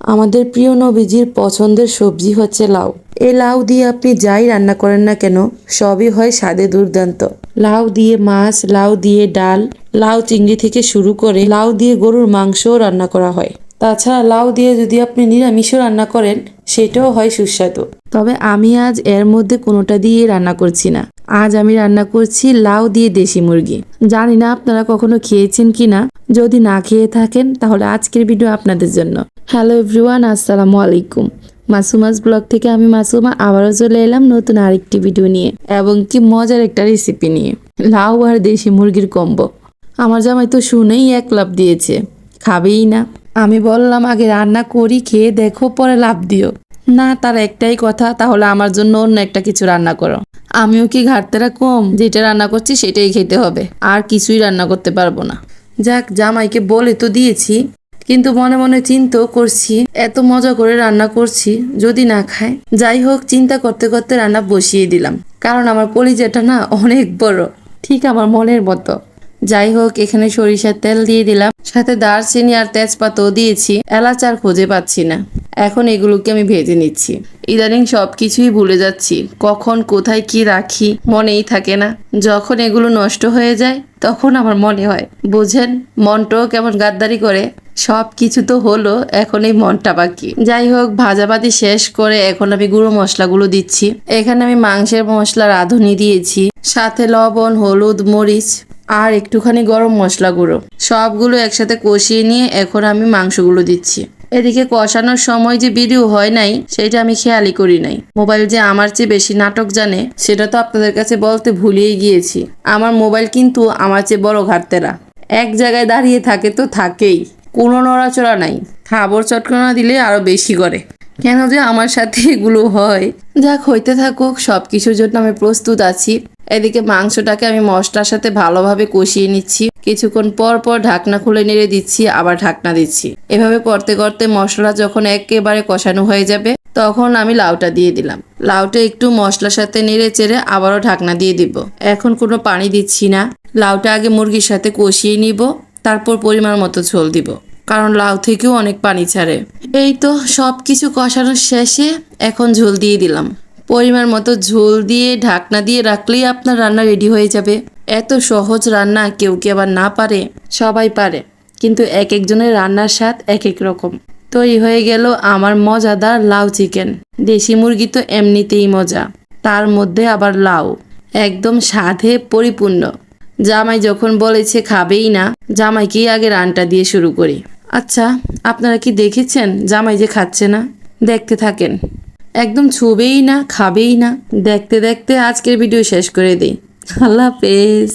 আমাদের প্রিয় নবীজির পছন্দের সবজি হচ্ছে লাউ। এ লাউ দিয়ে আপনি যাই রান্না করেন না কেন, সবই হয় স্বাদে দুর্দান্ত। লাউ দিয়ে মাছ, লাউ দিয়ে ডাল, লাউ চিংড়ি থেকে শুরু করে লাউ দিয়ে গরুর মাংসও রান্না করা হয়। তাছাড়া লাউ দিয়ে যদি আপনি নিরামিষও রান্না করেন, সেটাও হয় সুস্বাদু। তবে আমি আজ এর মধ্যে কোনোটা দিয়ে রান্না করছি না। আজ আমি রান্না করছি লাউ দিয়ে দেশি মুরগি। জানি না আপনারা কখনো খেয়েছেন কিনা যদি না খেয়ে থাকেন, তাহলে আজকের ভিডিও আপনাদের জন্য। হ্যালো এভরিওয়ান, আসসালামু আলাইকুম। মাসুমাস ব্লগ থেকে আমি মাসুমা আবারও চলে এলাম নতুন আরেকটি ভিডিও নিয়ে এবং কি মজার একটা রেসিপি নিয়ে। লাউ আর দেশি মুরগির কম্বো আমার জামাই তো শুনেই এক লাভ দিয়েছে। খাবেই না। আমি বললাম, আগে রান্না করি, খেয়ে দেখো, পরে লাভ দিও। না, তার একটাই কথা, তাহলে আমার জন্য অন্য একটা কিছু রান্না করো। আমিও কি ঘাটতেরা কম? যেটা রান্না করছি, সেটাই খেতে হবে। আর কিছুই রান্না করতে পারব না। যাক, জামাইকে বলে তো দিয়েছি, কিন্তু মনে মনে চিন্তাও করছি, এত মজা করে রান্না করছি, যদি না খায়। যাই হোক, চিন্তা করতে করতে রান্না বসিয়ে দিলাম, কারণ আমার কলিজাটা না অনেক বড়। ঠিক আমার মনের মতো। যাই হোক এখানে সরিষার তেল দিয়ে দিলাম। সাথে দারচিনি আর তেজপাতাও দিয়েছি। এলাচ আর খুঁজে পাচ্ছি না। এখন এগুলোকে আমি ভেজে নিচ্ছি। ইদানিং সব কিছুই ভুলে যাচ্ছি। কখন, কোথায় কি রাখি, মনেই থাকে না। যখন এগুলো নষ্ট হয়ে যায়, তখন আমার মনে হয়, বুঝেন, মনটাও কেমন গাদ্দারি করে। সব কিছু তো হলো, এখন এই মনটা বাকি। যাই হোক ভাজাভাজি শেষ করে এখন আমি গুঁড়ো মশলাগুলো দিচ্ছি। এখানে আমি মাংসের মশলা রাঁধুনি দিয়েছি। সাথে লবণ, হলুদ, মরিচ আর একটুখানি গরম মশলা গুঁড়ো। সবগুলো একসাথে কষিয়ে নিয়ে এখন আমি মাংসগুলো দিচ্ছি। এদিকে কষানোর সময় যে ভিডিও হয় নাই, সেটা আমি খেয়ালই করি নাই। মোবাইল যে আমার চেয়ে বেশি নাটক জানে, সেটা তো আপনাদের কাছে বলতে ভুলিয়েই গিয়েছি। আমার মোবাইল কিন্তু আমার চেয়ে বড় ঘাটতেরা। এক জায়গায় দাঁড়িয়ে থাকে তো থাকেই। কোনো নড়াচড়া নাই। খাবার চটকানা দিলে আরও বেশি করে। কেন যে আমার সাথে এগুলো হয়? যাক, হইতে থাকুক সব কিছুর জন্য আমি প্রস্তুত আছি। এদিকে মাংসটাকে আমি মশলার সাথে ভালোভাবে কষিয়ে নিচ্ছি। কিছুক্ষণ পর পর ঢাকনা খুলে নেড়ে দিচ্ছি, আবার ঢাকনা দিচ্ছি। এভাবে করতে করতে মশলা যখন একেবারে কষানো হয়ে যাবে, তখন আমি লাউটা দিয়ে দিলাম। লাউটা একটু মশলার সাথে নেড়ে চেড়ে আবারও ঢাকনা দিয়ে দিব। এখন কোনো পানি দিচ্ছি না। লাউটা আগে মুরগির সাথে কষিয়ে নিব, তারপর পরিমাণ মতো ঝোল দিব। কারণ লাউ থেকেও অনেক পানি ছাড়ে। এই তো সব কিছু কষানোর শেষে এখন ঝোল দিয়ে দিলাম। পরিমাণ মতো ঝোল দিয়ে, ঢাকনা দিয়ে রাখলেই আপনার রান্না রেডি হয়ে যাবে। এত সহজ রান্না, কেউ কি আবার না পারে? সবাই পারে, কিন্তু এক একজনের রান্নার স্বাদ এক এক রকম। তৈরি হয়ে গেল আমার মজাদার লাউ চিকেন। দেশি মুরগি তো এমনিতেই মজা, তার মধ্যে আবার লাউ। একদম স্বাদে পরিপূর্ণ। জামাই যখন বলেছে খাবেই না, জামাইকেই আগে রানটা দিয়ে শুরু করি। আচ্ছা আপনারা কি দেখেছেন জামাই যে খাচ্ছে না? দেখতে থাকেন। একদম ছুবেই না খাবেই না। দেখতে দেখতে আজকের ভিডিও শেষ করে দিই। আল্লাহ হাফেজ।